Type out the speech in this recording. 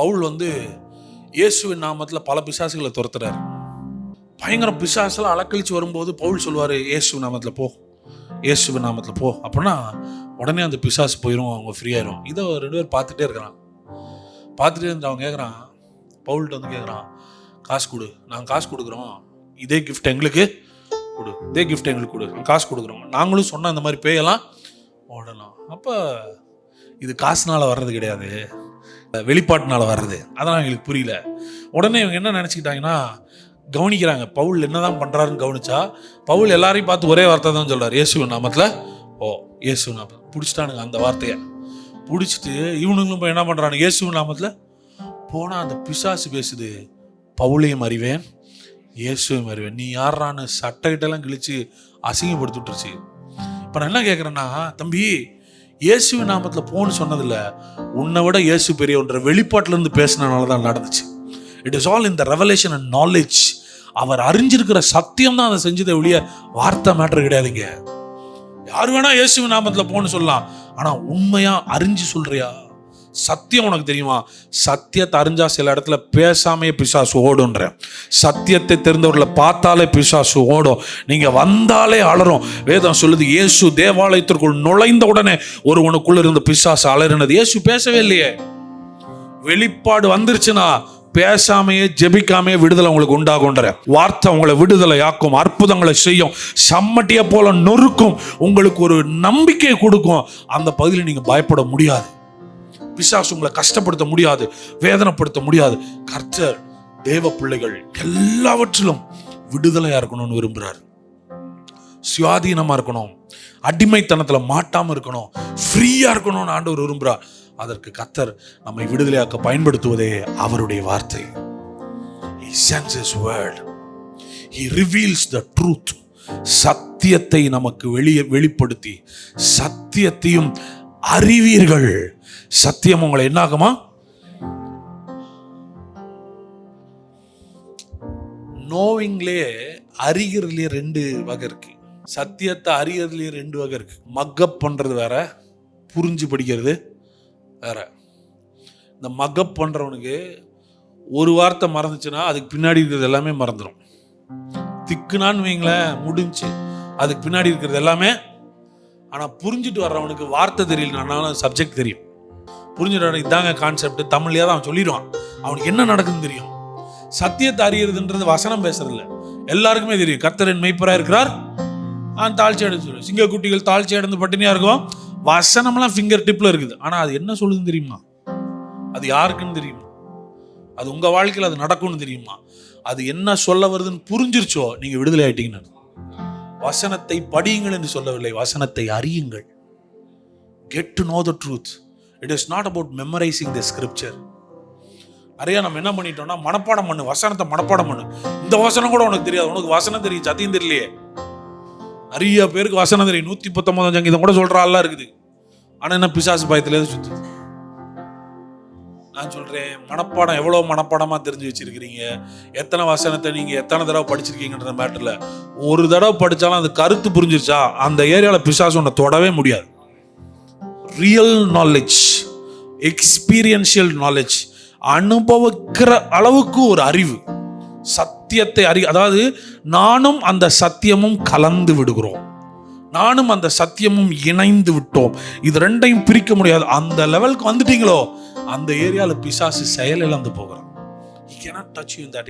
பவுல் வந்து இயேசுவின் நாமத்தில் பல பிசாசுகளை துரத்துறார். பயங்கர பிசாசெல்லாம் அலக்கழிச்சு வரும்போது பவுல் சொல்லுவார் இயேசு நாமத்தில் போ இயேசுவின் நாமத்தில் போ. அப்படின்னா உடனே அந்த பிசாசு போயிடும் அவங்க ஃப்ரீயாயிரும் இதை ரெண்டு பேர் பார்த்துட்டே இருக்கிறான். பார்த்துட்டே இருந்து அவன் கேட்குறான் பவுல்கிட்ட வந்து கேட்குறான் காசு கொடு நாங்கள் காசு கொடுக்குறோம். இதே கிஃப்ட் எங்களுக்கு கொடு இதே கிஃப்ட் எங்களுக்கு கொடு. காசு கொடுக்குறோம். நாங்களும் சொன்ன அந்த மாதிரி பேயெல்லாம் ஓடலாம். அப்போ இது காசுனால் வர்றது கிடையாது. வெளிப்பாட்டினால வர்றது. அதெல்லாம் எங்களுக்கு புரியல. உடனே இவங்க என்ன நினச்சிக்கிட்டாங்கன்னா கவனிக்கிறாங்க. பவுல் என்னதான் பண்ணுறாருன்னு கவனிச்சா பவுல் எல்லாரையும் பார்த்து ஒரே வார்த்தை தான் சொல்கிறார் இயேசு நாமத்தில் ஓ இயேசு நாமத்தில். பிடிச்சிட்டானுங்க அந்த வார்த்தையை. பிடிச்சிட்டு இவனுங்களும் போய் என்ன பண்றானுங்க இயேசு நாமத்தில் போனால் அந்த பிசாசு பேசுது பவுலையும் அறிவேன் இயேசுவையும் அறிவேன். நீ யாரான்னு சட்டைகிட்டெல்லாம் கிழிச்சு அசிங்கப்படுத்தி விட்டுருச்சு இப்போ நான் என்ன கேட்குறேன்னா தம்பி இயேசு நாமத்தில் போன்னு சொன்னதில்ல உன்னை விட இயேசு பெரியவன்ற வெளிப்பாட்டிலேருந்து பேசினனால தான் நடந்துச்சு. இட் இஸ் ஆல் இந்த ரெவலேஷன் அண்ட் நாலேஜ் அவர் அறிஞ்சிருக்கிற சத்தியம் தான் அதை செஞ்சதை ஒழிய வார்த்தை மேட்டர் கிடையாதுங்க. யார் வேணா இயேசு நாமத்தில் போன்னு சொல்லலாம். ஆனால் உண்மையாக அறிஞ்சு சொல்றியா? சத்தியம் உனக்கு தெரியுமா? சத்தியத்தை அறிஞ்சா சில இடத்துல பேசாமையே பிசாசு ஓடுன்ற சத்தியத்தை தெரிந்தவர்களை பார்த்தாலே பிசாசு ஓடும். நீங்க வந்தாலே அலறும். வேதம் சொல்லுது இயேசு தேவாலயத்திற்குள் நுழைந்த உடனே ஒருவனுக்குள்ள இருந்த பிசாசு அலறினது. இயேசு பேசவே இல்லையே. வெளிப்பாடு வந்துருச்சுன்னா பேசாமையே ஜெபிக்காமையே விடுதலை உங்களுக்கு உண்டாகுன்ற வார்த்தை உங்களை விடுதலை ஆக்கும் அற்புதங்களை செய்யும் சம்மட்டியை போல நொறுக்கும் உங்களுக்கு ஒரு நம்பிக்கை கொடுக்கும். அந்த பகுதியில் நீங்கள் பயப்பட முடியாது. பிசாசு உங்களை கஷ்டப்படுத்த முடியாது வேதனைப்படுத்த முடியாது. கர்த்தர் தேவ பிள்ளைகள் எல்லாவற்றிலும் விடுதலையா இருக்கணும்னு விரும்புகிறார் சுயாதீனமா இருக்கணும். அடிமைத்தனத்தில் மாட்டாமல் இருக்கணும். ஃப்ரீயா இருக்கணும்னு ஆண்டவர் விரும்புகிறார் அதற்கு கத்தர் நம்மை விடுதலையாக்க பயன்படுத்துவதே அவருடைய வார்த்தை. He sends சத்தியத்தை நமக்கு வெளியே வெளிப்படுத்தி சத்தியத்தையும் அறிவீர்கள். சத்தியம் உங்களை என்னாகுமா? நோவிங்லே அறிகிறதுலேயே ரெண்டு வகை இருக்கு. சத்தியத்தை அறிகிறதுலேயே ரெண்டு வகை இருக்கு. மக்கப் பண்றது வேற புரிஞ்சு படிக்கிறது வேற. இந்த மக்கப் பண்றவனுக்கு ஒரு வார்த்தை மறந்துச்சுன்னா அதுக்கு பின்னாடி இருக்கிறது எல்லாமே மறந்துடும் திக்குனான்னு வைங்களேன் முடிஞ்சு. அதுக்கு பின்னாடி இருக்கிறது எல்லாமே ஆனால் புரிஞ்சுட்டு வர்றவனுக்கு வார்த்தை தெரியலனாலும் சப்ஜெக்ட் தெரியும். புரிஞ்சிடணும் இதாங்க கான்செப்ட் தமிழ்லேயே தான் அவன் சொல்லிடுவான். அவனுக்கு என்ன நடக்குதுன்னு தெரியும். சத்தியத்தை அறியறதுன்றது வசனம் பேசுறதில்ல. எல்லாருக்குமே தெரியும். கர்த்தரின் மெய்ப்பராக இருக்கிறார். ஆ தாழ்ச்சி சொல்லுவேன். சிங்க சிங்கக்குட்டிகள் தாழ்ச்சி அடைந்து பட்டினியாக இருக்கும். வசனம்லாம் ஃபிங்கர் டிப்பில் இருக்குது. ஆனால் அது என்ன சொல்லுதுன்னு தெரியுமா? அது யாருக்குன்னு தெரியுமா? அது உங்கள் வாழ்க்கையில் அது நடக்கும்னு தெரியுமா? அது என்ன சொல்ல வருதுன்னு புரிஞ்சிருச்சோ நீங்கள் விடுதலை ஆயிட்டீங்கன்னு வசனத்தை படியுங்கள் என்று சொல்லவில்லை. வசனத்தை அறியுங்கள். Get to know the truth it is not about memorising the scripture நிறைய நம்ம என்ன பண்ணிட்டோம்னா மனப்பாடம் பண்ணு வசனத்தை மனப்பாடம் பண்ணு. இந்த வசனம் கூட உனக்கு தெரியாது. உனக்கு வசனம் தெரியும் சத்தியம் தெரியலையே. நிறைய பேருக்கு வசனம் தெரியும். நூத்தி பத்தொன்பதாம் சங்கீதம் கூட சொல்ற இருக்குது. ஆனா என்ன பிசாசு பயத்துல சுத்து நான் சொல்றேன் மனப்பாடம் எவ்வளவு மனப்பாடமா தெரிஞ்சு வச்சிருக்கிறீங்க? எத்தனை வசனத்தை நீங்க எத்தனை தடவை படிச்சிருக்கீங்கன்ற மேட்டர்ல ஒரு தடவை படிச்சாலும் அது கருத்து புரிஞ்சிருச்சா? அந்த ஏரியால பிசாசு உன்னை தொடவே முடியாது. ரியல் நாலேஜ் எக்ஸ்பீரியன்ஷியல் நாலேஜ் அனுபவிக்கிற அளவுக்கு ஒரு அறிவு. சத்தியத்தை அறி அதாவது நானும் அந்த சத்தியமும் கலந்து விடுகிறோம். நானும் அந்த சத்தியமும் இணைந்து விட்டோம். இது ரெண்டையும் பிரிக்க முடியாது. அந்த லெவலுக்கு வந்துட்டீங்களோ அந்த ஏரியாவில் பிசாசு செயல் இழந்து போகிறான். He cannot touch you in that